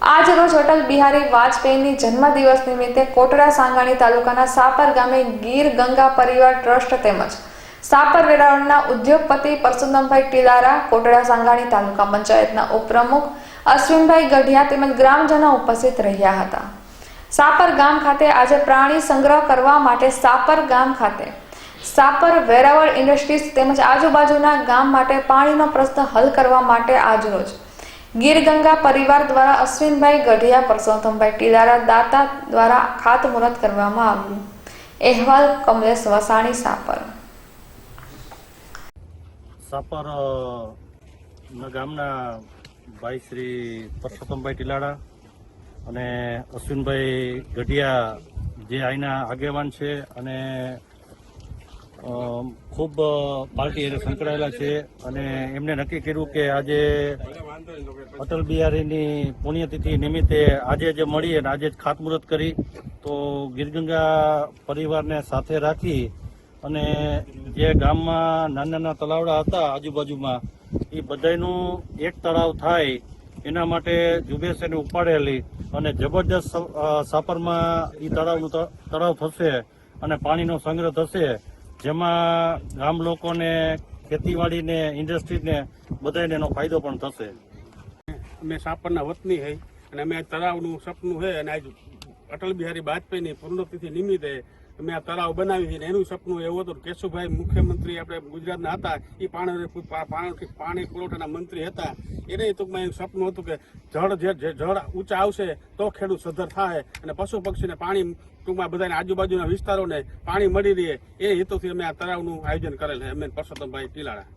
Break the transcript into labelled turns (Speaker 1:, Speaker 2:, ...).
Speaker 1: આજ રોજ અટલ બિહારી વાજપેયીની જન્મદિવસ નિમિત્તે કોટડા સાંગાણી તાલુકાના સાપર ગામે ગીર ગંગા પરિવાર ટ્રસ્ટ તેમજ સાપર વેરાવળના ઉદ્યોગપતિ પરસોત્તમભાઈ ટીલારા, કોટડા સાંગાણી તાલુકા પંચાયતના ઉપપ્રમુખ અશ્વિનભાઈ ગઢિયા તેમજ ગ્રામજનો ઉપસ્થિત રહ્યા હતા. સાપર ગામ ખાતે આજે પ્રાણી સંગ્રહ કરવા માટે સાપર ગામ ખાતે સાપર વેરાવળ ઇન્ડસ્ટ્રીઝ તેમજ આજુબાજુના ગામ માટે પાણીનો પ્રશ્ન હલ કરવા માટે આજરોજ ગીર ગંગા પરિવાર દ્વારા અશ્વિનભાઈ ગઢિયા, પરસોત્તમભાઈ ટીલારા, દાતા દ્વારા ખાતમુહૂર્ત કરવામાં આવ્યું. અહેવાલ કમલેશ વસાણી, સાપર.
Speaker 2: સાપર ગામના ભાઈ શ્રી પરસોત્તમભાઈ ટીલાડા અને અશ્વિનભાઈ ગઢિયા જે અહીંના આગેવાન છે અને ખૂબ પાર્ટી એને સંકળાયેલા છે અને એમને નક્કી કર્યું કે આજે અટલ બિહારીની પુણ્યતિથિ નિમિત્તે આજે જે મળી અને આજે જ ખાતમુહૂર્ત કરી. તો ગીરગંગા પરિવારને સાથે રાખી અને જે ગામમાં નાના નાના તલાવડા હતા આજુબાજુમાં, એ બધાયનું એક તળાવ થાય એના માટે એને ઉપાડેલી અને જબરજસ્ત સાપરમાં એ તળાવનું તળાવ થશે અને પાણીનો સંગ્રહ થશે. જેમાં ગામ લોકોને, ખેતીવાડીને ઇન્ડસ્ટ્રીને બધાને એનો ફાયદો પણ થશે.
Speaker 3: અમે સાપરના વતની હઈ અને અમે તળાવનું સપનું છે અને આજ અટલ બિહારી વાજપેયીની પૂર્ણતિથિ નિમિત્તે અમે આ તળાવ બનાવી છે એનું સપનું એવું હતું કેશુભાઈ મુખ્યમંત્રી આપણે ગુજરાતના હતા એ પાણી પાણી પુરવઠાના મંત્રી હતા. એને ટૂંકમાં એનું સપનું હતું કે જળ જે જળ ઊંચા આવશે તો ખેડૂત સદ્ધર થાય અને પશુ પક્ષીને પાણી ટૂંકમાં બધાને આજુબાજુના વિસ્તારોને પાણી મળી રહે. એ હેતુથી અમે આ તળાવનું આયોજન કરેલ છે. અમે પરસોત્તમભાઈ ટીલાળા.